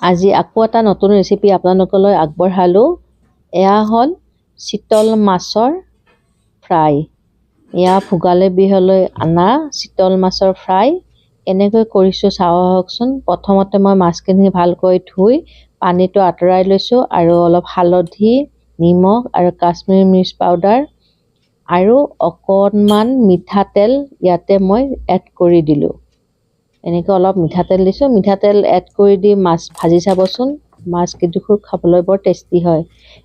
আজি আকৌ এটা নতুন ৰেচিপি আপোনালোকলৈ আগবঢ়ালোঁ। এয়া হ'ল চিতল মাছৰ ফ্ৰাই। এয়া ভোগালী বিহুলৈ অনা চিতল মাছৰ ফ্ৰাই। কেনেকৈ কৰিছোঁ চাওঁ আহকচোন প্ৰথমতে মই মাছখিনি ভালকৈ ধুই পানীটো আঁতৰাই লৈছোঁ আৰু অলপ হালধি নিমখ আৰু কাশ্মীৰী মিৰ্চ পাউডাৰ আৰু অকণমান মিঠাতেল ইয়াতে মই এড কৰি দিলোঁ। এনেকৈ অলপ মিঠাতেল দিছোঁ। মিঠাতেল এড কৰি দি মাছ ভাজি চাবচোন। মাছ কেইডোখৰ খাবলৈ বৰ টেষ্টি হয়।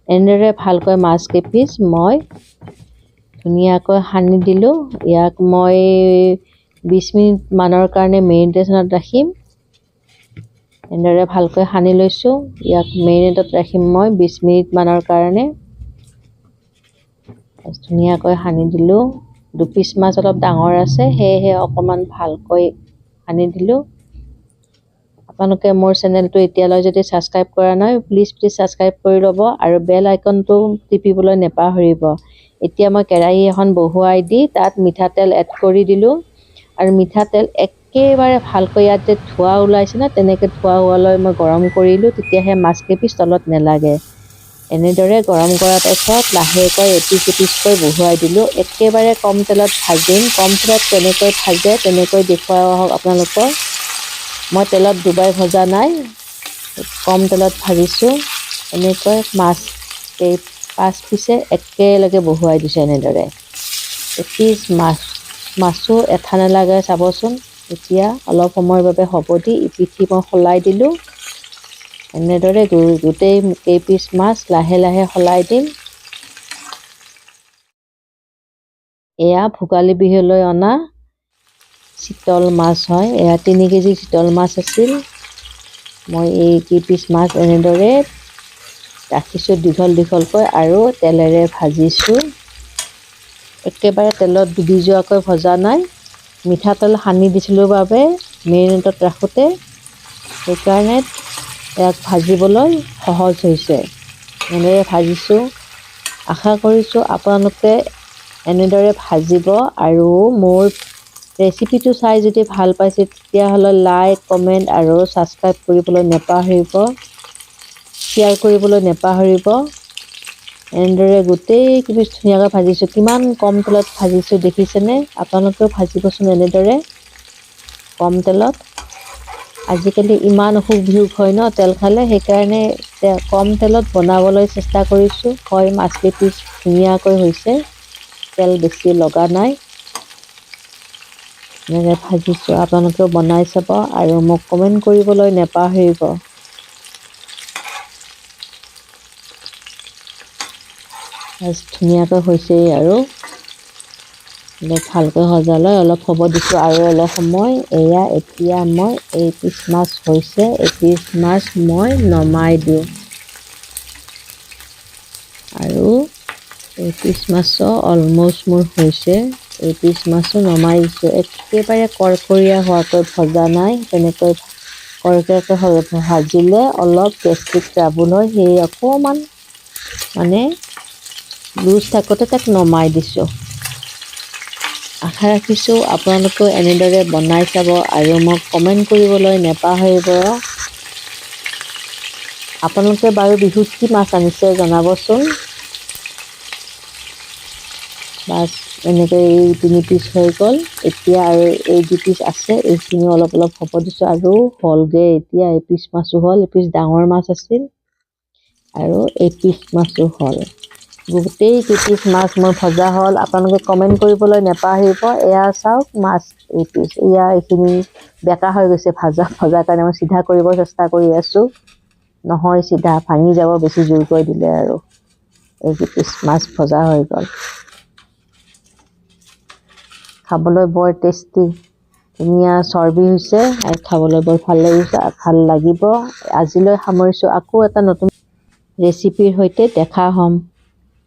এনেদৰে ভালকৈ মাছ কেইপিচ মই ধুনীয়াকৈ সানি দিলোঁ। ইয়াক মই বিছ মিনিটমানৰ কাৰণে মেৰিনেশ্যনত ৰাখিম। এনেদৰে ভালকৈ সানি লৈছোঁ। ইয়াক মেৰিনেটত ৰাখিম মই বিছ মিনিটমানৰ কাৰণে। ধুনীয়াকৈ সানি দিলোঁ। দুপিচ মাছ অলপ ডাঙৰ আছে সেয়েহে অকণমান ভালকৈ সানি দিলোঁ। আপোনালোকে মোৰ চেনেলটো এতিয়ালৈ যদি ছাবস্ক্ৰাইব কৰা নাই প্লিজ প্লিজ ছাবস্ক্ৰাইব কৰি ল'ব আৰু বেল আইকনটো টিপিবলৈ নেপাহৰিব। এতিয়া মই কেৰাহী এখন বহুৱাই দি তাত মিঠাতেল এড কৰি দিলোঁ আৰু মিঠাতেল একেবাৰে ভালকৈ ইয়াত যে ধোঁৱা ওলাইছে ন তেনেকৈ ধোঁৱা হোৱালৈ মই গৰম কৰিলোঁ তেতিয়াহে মাছকেইপিচ তলত নেলাগে। এনেদৰে গৰম কৰাৰ পাছত লাহেকৈ এপিচ এপিচকৈ বহুৱাই দিলোঁ। একেবাৰে কম তেলত ভাজিম। কম তেলত কেনেকৈ ভাজে তেনেকৈ দেখুৱাই আহক আপোনালোকক। মই তেলত ডুবাই ভজা নাই কম তেলত ভাজিছোঁ। এনেকৈ মাছ এই পাঁচ পিছে একেলগে বহুৱাই দিছোঁ এনেদৰে। এপিচ মাছ মাছো এঠা নালাগে চাবচোন। এতিয়া অলপ সময়ৰ বাবে হ'ব দি ইপিঠি মই সলাই দিলোঁ। এনেদৰে গোটেই কেইপিচ মাছ লাহে লাহে সলাই দিম। এয়া ভোগালী বিহুলৈ অনা চিতল মাছ হয়। এয়া তিনি কেজি চিতল মাছ আছিল। মই এই কেইপিচ মাছ এনেদৰে ৰাখিছোঁ দীঘল দীঘলকৈ আৰু তেলেৰে ভাজিছোঁ। একেবাৰে তেলত ডুবি যোৱাকৈ ভজা নাই। মিঠাতেল সানি দিছিলোঁ বাবে মেৰিনেটত ৰাখোঁতে। সেইকাৰণে ইয়াক ভাজিবলৈ সহজ হৈছে। এনেদৰে ভাজিছোঁ। আশা কৰিছোঁ আপোনালোকে এনেদৰে ভাজিব আৰু মোৰ ৰেচিপিটো চাই যদি ভাল পাইছে তেতিয়াহ'লে লাইক কমেণ্ট আৰু ছাবস্ক্ৰাইব কৰিবলৈ নেপাহৰিব। শ্বেয়াৰ কৰিবলৈ নেপাহৰিব। এনেদৰে গোটেইকেইপিচ ধুনীয়াকৈ ভাজিছোঁ। কিমান কম তেলত ভাজিছোঁ দেখিছেনে? আপোনালোকেও ভাজিবচোন এনেদৰে। কম তেলত। আজিকালি ইমান অসুখ বিসুখ হয় ন, তেল খালে সেইকাৰণে কম তেলত বনাবলৈ চেষ্টা কৰিছোঁ। হয় মাছকেইপিচ ধুনীয়াকৈ হৈছে, তেল বেছি লগা নাই। এনেকৈ ভাজিছোঁ, আপোনালোকেও বনাই চাব আৰু মোক কমেণ্ট কৰিবলৈ নেপাহৰিব। ধুনীয়াকৈ হৈছেই আৰু। ভালকৈ সজালৈ অলপ হ'ব দিছোঁ আৰু অলপ সময়। এয়া এতিয়া মই এই পিচ মাছ হৈছে এই পিচ মাছ মই নমাই দিওঁ। আৰু এই পিচ মাছো অলমষ্ট মোৰ হৈছে এই পিচ মাছো নমাই দিছোঁ। একেবাৰে কৰকৰীয়া হোৱাকৈ ভজা নাই তেনেকৈ কৰকৰীয়াকৈ ভাজিলে অলপ গেষ্ট্ৰিক ট্ৰাবুল হয় সেয়ে অকণমান মানে লুজ থাকোঁতে তাক নমাই দিছোঁ। আশা ৰাখিছোঁ আপোনালোকেও এনেদৰে বনাই চাব আৰু মোক কমেণ্ট কৰিবলৈ নেপাহৰিব। আপোনালোকে বাৰু বিহুত কি মাছ আনিছে জনাবচোন। বাছ এনেকৈ এই তিনি পিচ হৈ গ'ল। এতিয়া আৰু এই দুই পিচ আছে, এইখিনি অলপ অলপ হ'ব দিছোঁ আৰু হ'লগৈ। এতিয়া এপিচ মাছো হ'ল এপিচ ডাঙৰ মাছ আছিল। আৰু এপিচ মাছো হ'ল। গোটেই কেইপিচ মাছ মোৰ ভজা হ'ল। আপোনালোকে কমেণ্ট কৰিবলৈ নেপাহৰিব। এয়া চাওক, মাছ এপিচ এয়া এইখিনি বেকা হৈ গৈছে ভাজা। ভজাৰ কাৰণে মই চিধা কৰিব চেষ্টা কৰি আছোঁ। নহয়, চিধা। ভাঙি যাব, বেছি জোৰকৈ দিলে আৰু। এইকেইপিচ মাছ ভজা হৈ গ'ল। খাবলৈ বৰ টেষ্টি ধুনীয়া চৰ্বি হৈছে। আৰু খাবলৈ বৰ ভালো লাগিছে, ভালো লাগিব। আজিলৈ সামৰিছোঁ। আকৌ এটা নতুন ৰেচিপিৰ সৈতে দেখা হ'ম।